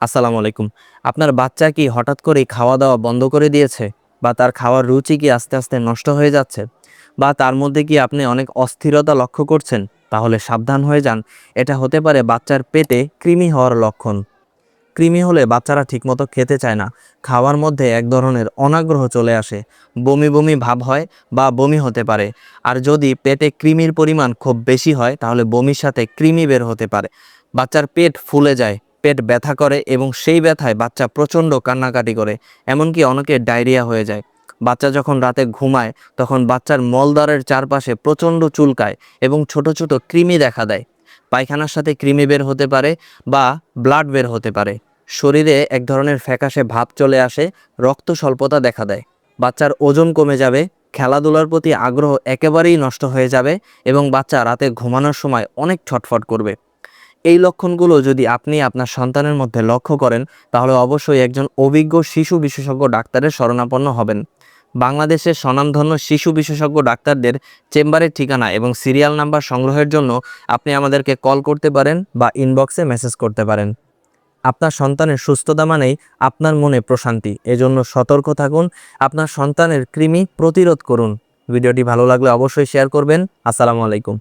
আসসালামু আলাইকুম। আপনার বাচ্চা কি হঠাৎ করেই খাওয়া দাওয়া বন্ধ করে দিয়েছে? বা তার খাওয়ার রুচি কি আস্তে আস্তে নষ্ট হয়ে যাচ্ছে? বা তার মধ্যে কি আপনি অনেক অস্থিরতা লক্ষ্য করছেন? তাহলে সাবধান হয়ে যান। এটা হতে পারে বাচ্চার পেটে কৃমি হওয়ার লক্ষণ। কৃমি হলে বাচ্চারা ঠিকমতো খেতে চায় না। খাওয়ার মধ্যে এক ধরনের অনাগ্রহ চলে আসে। বমি বমি ভাব হয় বা বমি হতে পারে। আর যদি পেটে কৃমির পরিমাণ খুব বেশি হয়, তাহলে বমির সাথে কৃমি বের হতে পারে। বাচ্চার পেট ফুলে যায়। পেট ব্যথা করে এবং সেই ব্যথায় বাচ্চা প্রচণ্ড কান্নাকাটি করে, এমনকি অনেকের ডায়রিয়া হয়ে যায়। বাচ্চা যখন রাতে ঘুমায়, তখন বাচ্চার মলদ্বারের চারপাশে প্রচণ্ড চুলকায় এবং ছোট ছোট কৃমি দেখা দেয়। পায়খানার সাথে কৃমি বের হতে পারে বা ব্লাড বের হতে পারে। শরীরে এক ধরনের ফ্যাকাশে ভাব চলে আসে, রক্ত স্বল্পতা দেখা দেয়। বাচ্চার ওজন কমে যাবে, খেলাধুলার প্রতি আগ্রহ একেবারেই নষ্ট হয়ে যাবে এবং বাচ্চা রাতে ঘুমানোর সময় অনেক ছটফট করবে। এই লক্ষণগুলো যদি আপনি আপনার সন্তানের মধ্যে লক্ষ্য করেন, তাহলে অবশ্যই একজন অভিজ্ঞ শিশু বিশেষজ্ঞ ডাক্তারের শরণাপন্ন হবেন। বাংলাদেশের স্বনামধন্য শিশু বিশেষজ্ঞ ডাক্তারদের চেম্বারের ঠিকানা এবং সিরিয়াল নাম্বার সংগ্রহের জন্য আপনি আমাদেরকে কল করতে পারেন বা ইনবক্সে মেসেজ করতে পারেন। আপনার সন্তানের সুস্থতা মানেই আপনার মনে প্রশান্তি। এজন্য সতর্ক থাকুন, আপনার সন্তানের কৃমি প্রতিরোধ করুন। ভিডিওটি ভালো লাগলে অবশ্যই শেয়ার করবেন। আসসালামু আলাইকুম।